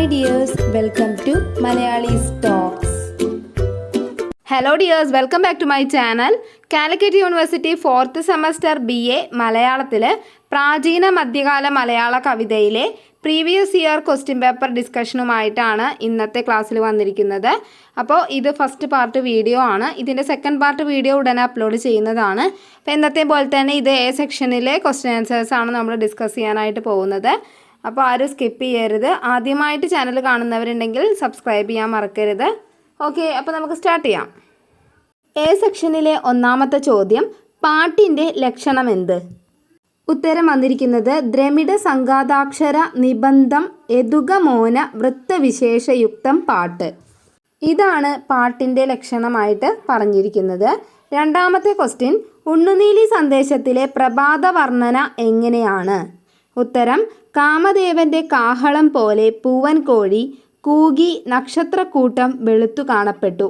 Hi dears welcome to Malayalees talks hello dears welcome back to my channel Calicut university fourth semester B A മലയാളത്തിൽ പ്രാചീന മധ്യകാല മലയാള കവിതയിലെ previous year question paper ഡിസ്കഷനുമായിട്ടാണ് ഇന്നത്തെ ക്ലാസ്സിൽ വന്നിരിക്കുന്നത്. അപ്പോൾ ഇത് ഫസ്റ്റ് പാർട്ട് വീഡിയോ ആണ്. ഇതിന്റെ സെക്കൻഡ് പാർട്ട് വീഡിയോ ഉടനെ അപ്ലോഡ് ചെയ്യുന്നതാണ്. അപ്പോൾ ഇന്നത്തെ പോലെ തന്നെ ഇത് എ സെക്ഷനിലെ ക്വസ്റ്റ്യൻ ആൻസേഴ്സ് ആണ് നമ്മൾ ഡിസ്കസ് ചെയ്യാനായിട്ട് പോകുന്നത്. അപ്പോൾ ആരും സ്കിപ്പ് ചെയ്യരുത്. ആദ്യമായിട്ട് ചാനൽ കാണുന്നവരുണ്ടെങ്കിൽ സബ്സ്ക്രൈബ് ചെയ്യാൻ മറക്കരുത്. ഓക്കെ അപ്പോൾ നമുക്ക് സ്റ്റാർട്ട് ചെയ്യാം. എ സെക്ഷനിലെ ഒന്നാമത്തെ ചോദ്യം പാട്ടിന്റെ ലക്ഷണം എന്ത്? ഉത്തരം വന്നിരിക്കുന്നത് ദ്രമിഡ സംഘാതാക്ഷര നിബന്ധം എതുകമോന വൃത്തവിശേഷയുക്തം പാട്ട്. ഇതാണ് പാട്ടിന്റെ ലക്ഷണമായിട്ട് പറഞ്ഞിരിക്കുന്നത്. രണ്ടാമത്തെ ക്വസ്റ്റ്യൻ ഉണ്ണുനീലി സന്ദേശത്തിലെ പ്രഭാത വർണന എങ്ങനെയാണ്? ഉത്തരം കാമദേവന്റെ കാഹളം പോലെ പൂവൻ കോഴി കൂകി നക്ഷത്രക്കൂട്ടം വെളുത്തു കാണപ്പെട്ടു.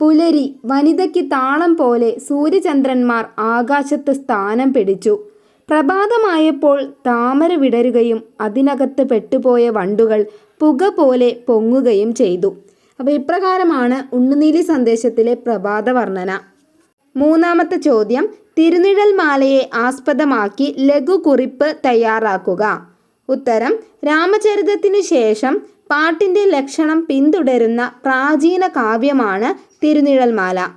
പുലരി വനിതയ്ക്ക് താളം പോലെ സൂര്യചന്ദ്രന്മാർ ആകാശത്ത് സ്ഥാനം പിടിച്ചു. പ്രഭാതമായപ്പോൾ താമര വിടരുകയും അതിനകത്ത് പെട്ടുപോയ വണ്ടുകൾ പുക പോലെ പൊങ്ങുകയും ചെയ്തു. അപ്പോൾ ഇപ്രകാരമാണ് ഉണ്ണുനീലി സന്ദേശത്തിലെ പ്രഭാത വർണന മൂന്നാമത്തെ ചോദ്യം തിരുനിഴൽ മാലയെ ആസ്പദമാക്കി ലഘുകുറിപ്പ് തയ്യാറാക്കുക. ഉത്തരം രാമചരിതത്തിനു ശേഷം പാട്ടിന്റെ ലക്ഷണം പിന്തുടരുന്ന പ്രാചീന കാവ്യമാണ് തിരുനിഴൽമാല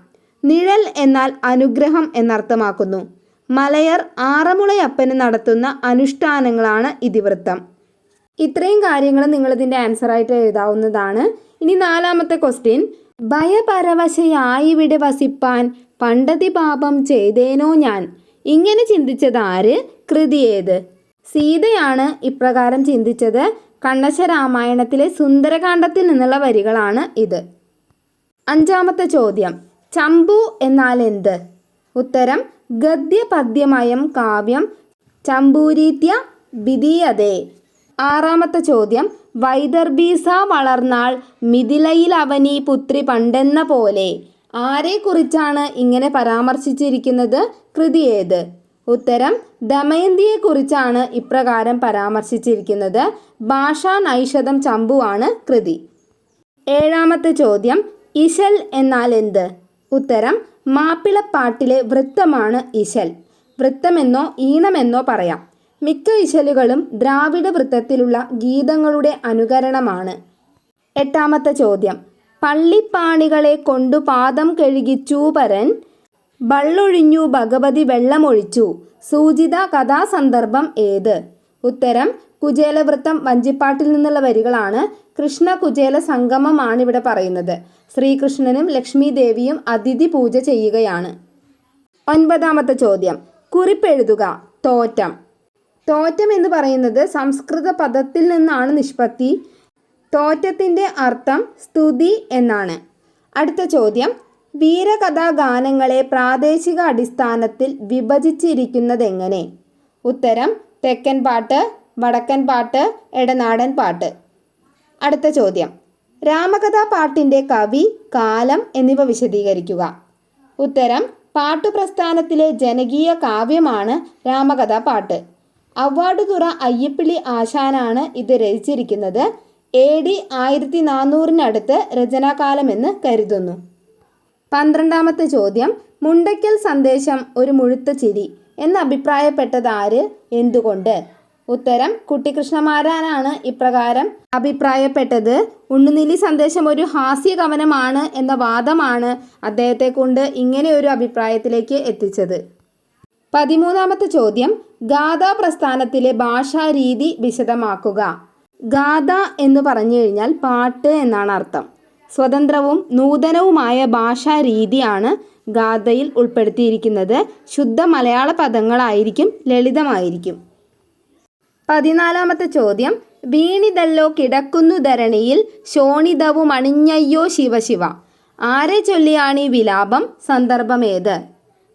നിഴൽ എന്നാൽ അനുഗ്രഹം എന്നർത്ഥമാക്കുന്നു. മലയർ ആറമുളയപ്പന് നടത്തുന്ന അനുഷ്ഠാനങ്ങളാണ് ഇതിവൃത്തം. ഇത്രയും കാര്യങ്ങൾ നിങ്ങളിതിന്റെ ആൻസറായിട്ട് എഴുതാവുന്നതാണ്. ഇനി നാലാമത്തെ ക്വസ്റ്റ്യൻ ഭയപരവശയായിവിടെ വസിപ്പാൻ പണ്ടതി പാപം ചെയ്തേനോ ഞാൻ. ഇങ്ങനെ ചിന്തിച്ചത് ആര് കൃതി ഏത്? സീതയാണ് ഇപ്രകാരം ചിന്തിച്ചത്. കണ്ണശ രാമായണത്തിലെ സുന്ദരകാന്ഡത്തിൽ നിന്നുള്ള വരികളാണ് ഇത്. അഞ്ചാമത്തെ ചോദ്യം. ചമ്പു എന്നാൽ എന്ത് ഉത്തരം ഗദ്യപദ്യമയം കാവ്യം. ചമ്പൂരീത്യ വിധീയതേ. ആറാമത്തെ ചോദ്യം. വൈദർഭീസ വളർന്നാൾ മിഥിലയിൽ അവനീ പുത്രി പണ്ടെന്ന പോലെ. ആരെക്കുറിച്ചാണ് ഇങ്ങനെ പരാമർശിച്ചിരിക്കുന്നത്? കൃതി ഏത് ഉത്തരം ദമയന്തിയെക്കുറിച്ചാണ് ഇപ്രകാരം പരാമർശിച്ചിരിക്കുന്നത്. ഭാഷാ നൈഷധം ചമ്പുവാണ് കൃതി. ഏഴാമത്തെ ചോദ്യം ഇശൽ എന്നാൽ എന്ത്? ഉത്തരം മാപ്പിളപ്പാട്ടിലെ വൃത്തമാണ് ഇശൽ. വൃത്തമെന്നോ ഈണമെന്നോ പറയാം. മിക്ക ഇശലുകളും ദ്രാവിഡ വൃത്തത്തിലുള്ള ഗീതങ്ങളുടെ അനുകരണമാണ്. എട്ടാമത്തെ ചോദ്യം. പള്ളിപ്പാണികളെ കൊണ്ടു പാദം കഴുകിച്ചൂപരൻ ബള്ളൊഴിഞ്ഞു ഭഗവതി വെള്ളമൊഴിച്ചു. സൂചിത കഥാസന്ദർഭം ഏത്? ഉത്തരം കുചേലവൃത്തം വഞ്ചിപ്പാട്ടിൽ നിന്നുള്ള വരികളാണ്. കൃഷ്ണ കുചേല സംഗമമാണ് ഇവിടെ പറയുന്നത്. ശ്രീകൃഷ്ണനും ലക്ഷ്മി ദേവിയും അതിഥി പൂജ ചെയ്യുകയാണ്. ഒൻപതാമത്തെ ചോദ്യം. കുറിപ്പെഴുതുക. തോറ്റം. തോറ്റം എന്ന് പറയുന്നത് സംസ്കൃത പദത്തിൽ നിന്നാണ് നിഷ്പത്തി. തോറ്റത്തിന്റെ അർത്ഥം സ്തുതി എന്നാണ്. അടുത്ത ചോദ്യം. വീരകഥാഗാനങ്ങളെ പ്രാദേശിക അടിസ്ഥാനത്തിൽ വിഭജിച്ചിരിക്കുന്നതെങ്ങനെ? ഉത്തരം തെക്കൻ പാട്ട് വടക്കൻ പാട്ട് ഇടനാടൻ പാട്ട്. അടുത്ത ചോദ്യം. രാമകഥാ പാട്ടിന്റെ കവി കാലം എന്നിവ വിശദീകരിക്കുക. ഉത്തരം പാട്ടുപ്രസ്ഥാനത്തിലെ ജനകീയ കാവ്യമാണ് രാമകഥാ പാട്ട് അയ്യപ്പിളി ആശാനാണ് ഇത് രചിച്ചിരിക്കുന്നത്. എ ഡി ആയിരത്തി നാനൂറിനടുത്ത് രചനാകാലമെന്ന് കരുതുന്നു. പന്ത്രണ്ടാമത്തെ ചോദ്യം മുണ്ടയ്ക്കൽ സന്ദേശം ഒരു മുഴുത്ത ചിരി എന്ന് അഭിപ്രായപ്പെട്ടത് ആര് എന്തുകൊണ്ട്? ഉത്തരം കുട്ടിക്കൃഷ്ണമാരാനാണ് ഇപ്രകാരം അഭിപ്രായപ്പെട്ടത്. ഉണ്ണുനീലി സന്ദേശം ഒരു ഹാസ്യ കവനമാണ് എന്ന വാദമാണ് അദ്ദേഹത്തെ കൊണ്ട് ഇങ്ങനെ ഒരു അഭിപ്രായത്തിലേക്ക് എത്തിച്ചത്. പതിമൂന്നാമത്തെ ചോദ്യം ഗാഥാ പ്രസ്ഥാനത്തിലെ ഭാഷാരീതി വിശദമാക്കുക. ഗാഥ എന്ന് പറഞ്ഞു കഴിഞ്ഞാൽ പാട്ട് എന്നാണ് അർത്ഥം. സ്വതന്ത്രവും നൂതനവുമായ ഭാഷാരീതിയാണ് ഗാഥയിൽ ഉൾപ്പെടുത്തിയിരിക്കുന്നത്. ശുദ്ധ മലയാള പദങ്ങളായിരിക്കും ലളിതമായിരിക്കും. പതിനാലാമത്തെ ചോദ്യം. വീണിതല്ലോ കിടക്കുന്നു ധരണിയിൽ ശോണിതവും അണിഞ്ഞയ്യോ ശിവശിവ. ആരെ ചൊല്ലിയാണ് ഈ വിലാപം? സന്ദർഭമേത്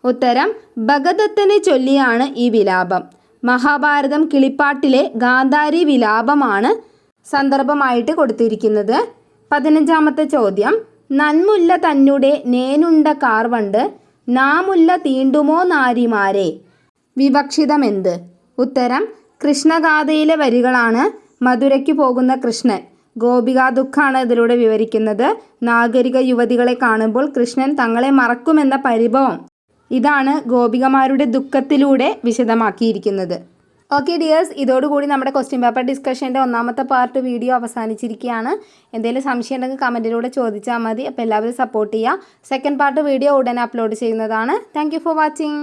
ഉത്തരം ഭഗദത്തനെ ചൊല്ലിയാണ് ഈ വിലാപം. മഹാഭാരതം കിളിപ്പാട്ടിലെ ഗാന്ധാരി വിലാപമാണ് സന്ദർഭമായിട്ട് കൊടുത്തിരിക്കുന്നത്. പതിനഞ്ചാമത്തെ ചോദ്യം നന്മുല്ല തന്നുടെ നേനുണ്ട കാർവണ്ട് നാമുല്ല തീണ്ടുമോ നാരിമാരെ? വിവക്ഷിതമെന്ത്? ഉത്തരം കൃഷ്ണഗാഥയിലെ വരികളാണ് മധുരയ്ക്ക് പോകുന്ന കൃഷ്ണൻ. ഗോപികാ ദുഃഖാണ് ഇതിലൂടെ വിവരിക്കുന്നത്. നാഗരിക യുവതികളെ കാണുമ്പോൾ കൃഷ്ണൻ തങ്ങളെ മറക്കുമെന്ന പരിഭവം. ഇതാണ് ഗോപികമാരുടെ ദുഃഖത്തിലൂടെ വിശദമാക്കിയിരിക്കുന്നത്. ഓക്കെ ഡിയേഴ്സ് ഇതോടുകൂടി നമ്മുടെ ക്വസ്റ്റ്യൻ പേപ്പർ ഡിസ്കഷന്റെ ഒന്നാമത്തെ പാർട്ട് വീഡിയോ അവസാനിച്ചിരിക്കുകയാണ്. എന്തെങ്കിലും സംശയം ഉണ്ടെങ്കിൽ കമന്റിലൂടെ ചോദിച്ചാൽ മതി. അപ്പോൾ എല്ലാവരും സപ്പോർട്ട് ചെയ്യുക. സെക്കൻഡ് പാർട്ട് വീഡിയോ ഉടനെ അപ്ലോഡ് ചെയ്യുന്നതാണ്. Thank for watching